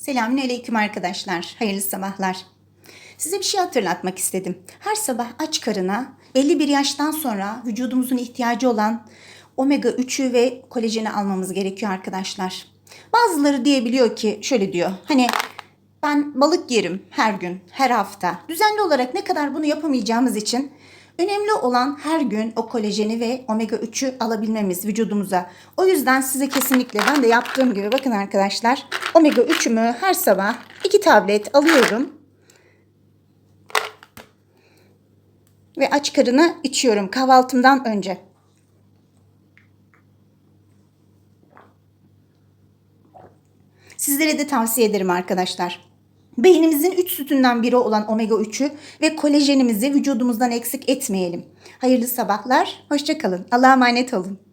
Selamünaleyküm arkadaşlar. Hayırlı sabahlar. Size bir şey hatırlatmak istedim. Her sabah aç karına belli bir yaştan sonra vücudumuzun ihtiyacı olan omega 3'ü ve kolajeni almamız gerekiyor arkadaşlar. Bazıları diyebiliyor ki şöyle diyor. Hani ben balık yerim her gün, her hafta. Düzenli olarak ne kadar bunu yapamayacağımız için önemli olan her gün o kolajeni ve omega 3'ü alabilmemiz vücudumuza. O yüzden size kesinlikle ben de yaptığım gibi bakın arkadaşlar omega 3'ümü her sabah iki tablet alıyorum. Ve aç karına içiyorum kahvaltımdan önce. Sizlere de tavsiye ederim arkadaşlar. Beynimizin 3 sütünden biri olan omega 3'ü ve kolajenimizi vücudumuzdan eksik etmeyelim. Hayırlı sabahlar, hoşçakalın. Allah'a emanet olun.